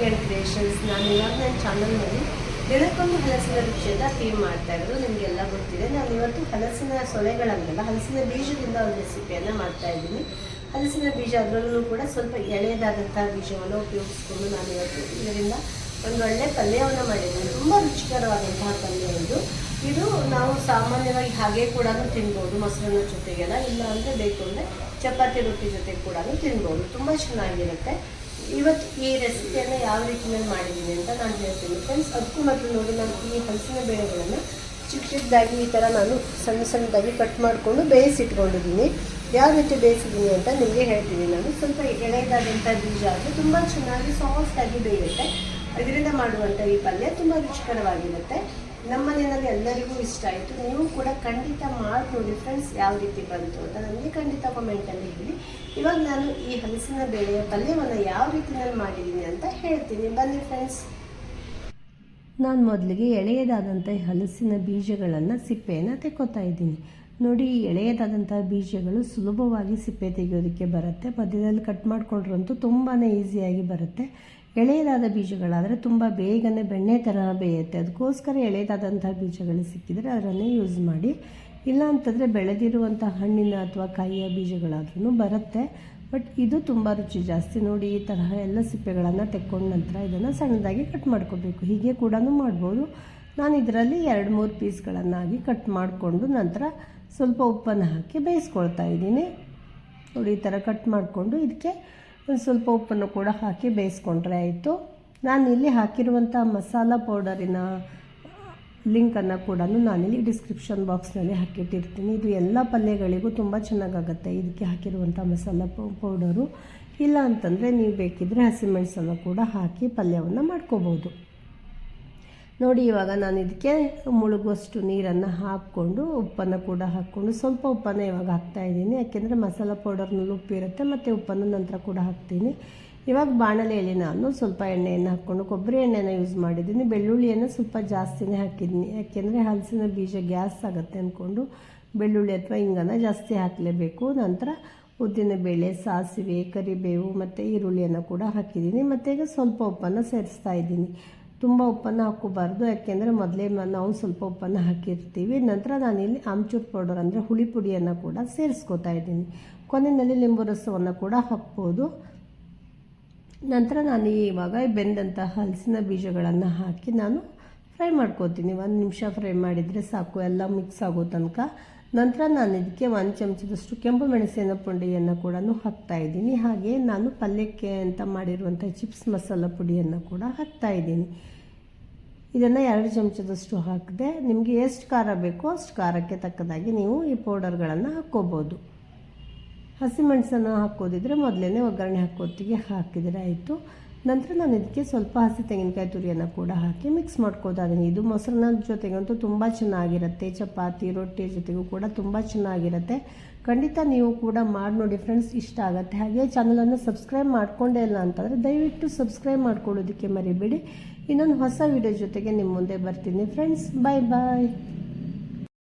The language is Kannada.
ಆ್ಯಂಡ್ ಕ್ರಿಯೇಷನ್ಸ್ ನಾನು ಇವಾಗ ನನ್ನ ಚಾನಲ್ನಲ್ಲಿ ದಿನಕ್ಕೊಂದು ಹಲಸಿನ ರುಚಿಯಿಂದ ಫೀಲ್ ಮಾಡ್ತಾ ಇರೋದು. ನಿಮಗೆಲ್ಲ ಗೊತ್ತಿದೆ. ನಾನು ಇವತ್ತು ಹಲಸಿನ ಸೊಲೆಗಳನ್ನೆಲ್ಲ ಹಲಸಿನ ಬೀಜದಿಂದ ಒಂದು ರೆಸಿಪಿಯನ್ನು ಮಾಡ್ತಾ ಇದ್ದೀನಿ. ಹಲಸಿನ ಬೀಜ ಅದರಲ್ಲೂ ಕೂಡ ಸ್ವಲ್ಪ ಎಳೆಯದಾದಂಥ ಬೀಜವನ್ನು ಉಪಯೋಗಿಸ್ಕೊಂಡು ನಾನು ಇವತ್ತು ಇದರಿಂದ ಒಂದು ಒಳ್ಳೆ ಪಲ್ಯವನ್ನು ಮಾಡಿದ್ದೀನಿ. ತುಂಬ ರುಚಿಕರವಾದಂತಹ ಪಲ್ಯ ಇದು. ಇದು ನಾವು ಸಾಮಾನ್ಯವಾಗಿ ಹಾಗೆ ಕೂಡ ತಿನ್ಬೋದು, ಮೊಸರನ್ನ ಜೊತೆಗೆಲ್ಲ, ಇಲ್ಲ ಅಂದರೆ ಬೇಕು ಅಂದರೆ ಚಪಾತಿ ರೊಟ್ಟಿ ಜೊತೆ ಕೂಡ ತಿನ್ಬೋದು. ತುಂಬ ಚೆನ್ನಾಗಿರುತ್ತೆ. ಇವತ್ತು ಈ ರೆಸಿಪಿಯನ್ನು ಯಾವ ರೀತಿಯಲ್ಲಿ ಮಾಡಿದ್ದೀನಿ ಅಂತ ನಾನು ಹೇಳ್ತೀನಿ. ಫ್ರೆಂಡ್ಸ್ ಅದಕ್ಕೂ ಮೊದಲು ನೋಡಿ ನಾನು ಈ ಹಲಸಿನ ಬೇಳೆಗಳನ್ನು ಚಿಕ್ಕ ಚಿಕ್ಕದಾಗಿ ಈ ಥರ ನಾನು ಸಣ್ಣ ಸಣ್ಣದಾಗಿ ಕಟ್ ಮಾಡಿಕೊಂಡು ಬೇಯಿಸಿಟ್ಕೊಂಡಿದ್ದೀನಿ ಯಾವ ರೀತಿ ಬೇಯಿಸಿದ್ದೀನಿ ಅಂತ ನಿಮಗೆ ಹೇಳ್ತೀನಿ. ನಾನು ಸ್ವಲ್ಪ ಎಳೆದಾದಂಥ ಬೀಜ ಆದರೆ ತುಂಬ ಚೆನ್ನಾಗಿ ಸಾಫ್ಟಾಗಿ ಬೇಯುತ್ತೆ. ಅದರಿಂದ ಮಾಡುವಂಥ ಈ ಪಲ್ಯ ತುಂಬ ರುಚಿಕರವಾಗಿರುತ್ತೆ. ನಮ್ಮ ಮನೆಯಲ್ಲಿ ಎಲ್ಲರಿಗೂ ಇಷ್ಟ ಆಯಿತು. ನೀವು ಕೂಡ ಖಂಡಿತ ಮಾಡಿ ನೋಡಿ ಫ್ರೆಂಡ್ಸ್ ಯಾವ ರೀತಿ ಬಂತು ಅಂತ ನನಗೆ ಖಂಡಿತ ಕಮೆಂಟಲ್ಲಿ ಹೇಳಿ. ಇವಾಗ ನಾನು ಈ ಹಲಸಿನ ಬೇಳೆಯ ಪಲ್ಯವನ್ನು ಯಾವ ರೀತಿಯಲ್ಲಿ ಮಾಡಿದ್ದೀನಿ ಅಂತ ಹೇಳ್ತೀನಿ. ಬನ್ನಿ ಫ್ರೆಂಡ್ಸ್ ನಾನು ಮೊದಲಿಗೆ ಎಳೆಯದಾದಂಥ ಹಲಸಿನ ಬೀಜಗಳನ್ನು ಸಿಪ್ಪೆಯನ್ನು ತೆಕ್ಕೋತಾ ಇದ್ದೀನಿ. ನೋಡಿ ಎಳೆಯದಾದಂಥ ಬೀಜಗಳು ಸುಲಭವಾಗಿ ಸಿಪ್ಪೆ ತೆಗೆಯೋದಕ್ಕೆ ಬರುತ್ತೆ, ಮಧ್ಯದಲ್ಲಿ ಕಟ್ ಮಾಡಿಕೊಂಡ್ರಂತೂ ತುಂಬಾ ಈಸಿಯಾಗಿ ಬರುತ್ತೆ. ಎಳೆಯದಾದ ಬೀಜಗಳಾದರೆ ತುಂಬ ಬೇಗನೆ ಬೆಣ್ಣೆ ಥರ ಬೇಯುತ್ತೆ. ಅದಕ್ಕೋಸ್ಕರ ಎಳೆಯದಾದಂಥ ಬೀಜಗಳು ಸಿಕ್ಕಿದರೆ ಅದನ್ನೇ ಯೂಸ್ ಮಾಡಿ. ಇಲ್ಲ ಅಂತಂದರೆ ಬೆಳೆದಿರುವಂಥ ಹಣ್ಣಿನ ಅಥವಾ ಕಾಯಿಯ ಬೀಜಗಳಾದ್ರೂ ಬರುತ್ತೆ. ಬಟ್ ಇದು ತುಂಬ ರುಚಿ ಜಾಸ್ತಿ ನೋಡಿ ಈ ತರಹ ಎಲ್ಲ ಸಿಪ್ಪೆಗಳನ್ನು ತೆಕ್ಕೊಂಡ ನಂತರ ಇದನ್ನು ಸಣ್ಣದಾಗಿ ಕಟ್ ಮಾಡ್ಕೋಬೇಕು. ಹೀಗೆ ಕೂಡ ಮಾಡ್ಬೋದು. ನಾನು ಇದರಲ್ಲಿ ಎರಡು ಮೂರು ಪೀಸ್ಗಳನ್ನಾಗಿ ಕಟ್ ಮಾಡಿಕೊಂಡು ನಂತರ ಸ್ವಲ್ಪ ಉಪ್ಪನ್ನು ಹಾಕಿ ಬೇಯಿಸ್ಕೊಳ್ತಾ ಇದ್ದೀನಿ. ನೋಡಿ ಈ ಥರ ಕಟ್ ಮಾಡಿಕೊಂಡು ಇದಕ್ಕೆ ಒಂದು ಸ್ವಲ್ಪ ಉಪ್ಪನ್ನು ಕೂಡ ಹಾಕಿ ಬೇಯಿಸ್ಕೊಂಡ್ರೆ ಆಯಿತು. ನಾನು ಇಲ್ಲಿ ಹಾಕಿರುವಂಥ ಮಸಾಲ ಪೌಡರಿನ ಲಿಂಕನ್ನು ಕೂಡ ನಾನಿಲ್ಲಿ ಡಿಸ್ಕ್ರಿಪ್ಷನ್ ಬಾಕ್ಸ್ನಲ್ಲಿ ಹಾಕಿಟ್ಟಿರ್ತೀನಿ. ಇದು ಎಲ್ಲ ಪಲ್ಯಗಳಿಗೂ ತುಂಬ ಚೆನ್ನಾಗಾಗುತ್ತೆ. ಇದಕ್ಕೆ ಹಾಕಿರುವಂಥ ಮಸಾಲ ಪೌಡರು ಇಲ್ಲ ಅಂತಂದರೆ ನೀವು ಬೇಕಿದ್ದರೆ ಹಸಿಮೆಣಸನ್ನು ಕೂಡ ಹಾಕಿ ಪಲ್ಯವನ್ನು ಮಾಡ್ಕೋಬೋದು. ನೋಡಿ, ಇವಾಗ ನಾನು ಇದಕ್ಕೆ ಮುಳುಗುವಷ್ಟು ನೀರನ್ನು ಹಾಕ್ಕೊಂಡು, ಉಪ್ಪನ್ನು ಕೂಡ ಹಾಕ್ಕೊಂಡು, ಸ್ವಲ್ಪ ಉಪ್ಪನ್ನು ಇವಾಗ ಹಾಕ್ತಾಯಿದ್ದೀನಿ ಯಾಕೆಂದರೆ ಮಸಾಲ ಪೌಡರ್ನಲ್ಲಿ ಉಪ್ಪು ಇರುತ್ತೆ ಮತ್ತು ಉಪ್ಪನ್ನು ನಂತರ ಕೂಡ ಹಾಕ್ತೀನಿ. ಇವಾಗ ಬಾಣಲೆಯಲ್ಲಿ ನಾನು ಸ್ವಲ್ಪ ಎಣ್ಣೆಯನ್ನು ಹಾಕ್ಕೊಂಡು ಕೊಬ್ಬರಿ ಎಣ್ಣೆನ ಯೂಸ್ ಮಾಡಿದ್ದೀನಿ. ಬೆಳ್ಳುಳ್ಳಿಯನ್ನು ಸ್ವಲ್ಪ ಜಾಸ್ತಿನೇ ಹಾಕಿದ್ದೀನಿ ಯಾಕೆಂದರೆ ಹಲಸಿನ ಬೀಜ ಗ್ಯಾಸ್ ಆಗುತ್ತೆ ಅಂದ್ಕೊಂಡು ಬೆಳ್ಳುಳ್ಳಿ ಅಥವಾ ಹಿಂಗನ್ನು ಜಾಸ್ತಿ ಹಾಕಲೇಬೇಕು. ನಂತರ ಉದ್ದಿನಬೇಳೆ ಸಾಸಿವೆ, ಕರಿಬೇವು ಮತ್ತು ಈರುಳ್ಳಿಯನ್ನು ಕೂಡ ಹಾಕಿದ್ದೀನಿ. ಮತ್ತು ಈಗ ಸ್ವಲ್ಪ ಉಪ್ಪನ್ನು ಸೇರಿಸ್ತಾ ಇದ್ದೀನಿ. ತುಂಬ ಉಪ್ಪನ್ನು ಹಾಕೋಬಾರ್ದು ಯಾಕೆಂದರೆ ಮೊದಲೇ ನಾವು ಸ್ವಲ್ಪ ಉಪ್ಪನ್ನು ಹಾಕಿರ್ತೀವಿ. ನಂತರ ನಾನಿಲ್ಲಿ ಆಮ್ಚೂರ್ ಪೌಡರ್ ಅಂದರೆ ಹುಳಿ ಪುಡಿಯನ್ನು ಕೂಡ ಸೇರಿಸ್ಕೋತಾ ಇದ್ದೀನಿ. ಕೊನೆಯಲ್ಲಿ ಲಿಂಬು ರಸವನ್ನು ಕೂಡ ಹಾಕ್ಬೋದು. ನಂತರ ನಾನು ಇವಾಗ ಬೆಂದಂತಹ ಹಲಸಿನ ಬೀಜಗಳನ್ನು ಹಾಕಿ ನಾನು ಫ್ರೈ ಮಾಡ್ಕೋತೀನಿ. ಒಂದು ನಿಮಿಷ ಫ್ರೈ ಮಾಡಿದರೆ ಸಾಕು, ಎಲ್ಲ ಮಿಕ್ಸ್ ಆಗೋ ತನಕ. ನಂತರ ನಾನು ಇದಕ್ಕೆ ಒಂದು ಚಮಚದಷ್ಟು ಕೆಂಪು ಮೆಣಸಿನ ಪುಡಿಯನ್ನು ಕೂಡ ಹಾಕ್ತಾಯಿದ್ದೀನಿ ಹಾಗೆ ನಾನು ಪಲ್ಯಕ್ಕೆ ಅಂತ ಮಾಡಿರುವಂಥ ಚಿಪ್ಸ್ ಮಸಾಲ ಪುಡಿಯನ್ನು ಕೂಡ ಹಾಕ್ತಾಯಿದ್ದೀನಿ ಇದನ್ನು ಎರಡು ಚಮಚದಷ್ಟು ಹಾಕಿದೆ, ನಿಮಗೆ ಎಷ್ಟು ಖಾರ ಬೇಕೋ ಅಷ್ಟು ಖಾರಕ್ಕೆ ತಕ್ಕದಾಗಿ ನೀವು ಈ ಪೌಡರ್ಗಳನ್ನು ಹಾಕ್ಕೋಬೋದು. ಹಸಿಮೆಣಸನ್ನು ಹಾಕೋದಿದ್ರೆ ಮೊದಲೇ ಒಗ್ಗರಣೆ ಹಾಕೋತ್ತಿಗೆ ಹಾಕಿದರೆ ಆಯಿತು. ನಂತರ ನಾನು ಇದಕ್ಕೆ ಸ್ವಲ್ಪ ಹಸಿ ತೆಂಗಿನಕಾಯಿ ತುರಿಯನ್ನು ಕೂಡ ಹಾಕಿ ಮಿಕ್ಸ್ ಮಾಡ್ಕೋತಾಯಿದ್ದೀನಿ ಇದು ಮೊಸರನ್ನ ಜೊತೆಗಂತೂ ತುಂಬ ಚೆನ್ನಾಗಿರುತ್ತೆ. ಚಪಾತಿ, ರೊಟ್ಟಿ ಜೊತೆಗೂ ಕೂಡ ತುಂಬ ಚೆನ್ನಾಗಿರುತ್ತೆ. ಖಂಡಿತ ನೀವು ಕೂಡ ಮಾಡಿ ನೋಡಿ ಫ್ರೆಂಡ್ಸ್ ಇಷ್ಟ ಆಗುತ್ತೆ. ಹಾಗೆ ಚಾನಲನ್ನು ಸಬ್ಸ್ಕ್ರೈಬ್ ಮಾಡಿಕೊಂಡೇ ಇಲ್ಲ ಅಂತಂದರೆ ದಯವಿಟ್ಟು ಸಬ್ಸ್ಕ್ರೈಬ್ ಮಾಡ್ಕೊಳ್ಳೋದಕ್ಕೆ ಮರಿಬೇಡಿ. ಇನ್ನೊಂದು ಹೊಸ ವಿಡಿಯೋ ಜೊತೆಗೆ ನಿಮ್ಮ ಮುಂದೆ ಬರ್ತೀನಿ. ಫ್ರೆಂಡ್ಸ್ ಬಾಯ್ ಬಾಯ್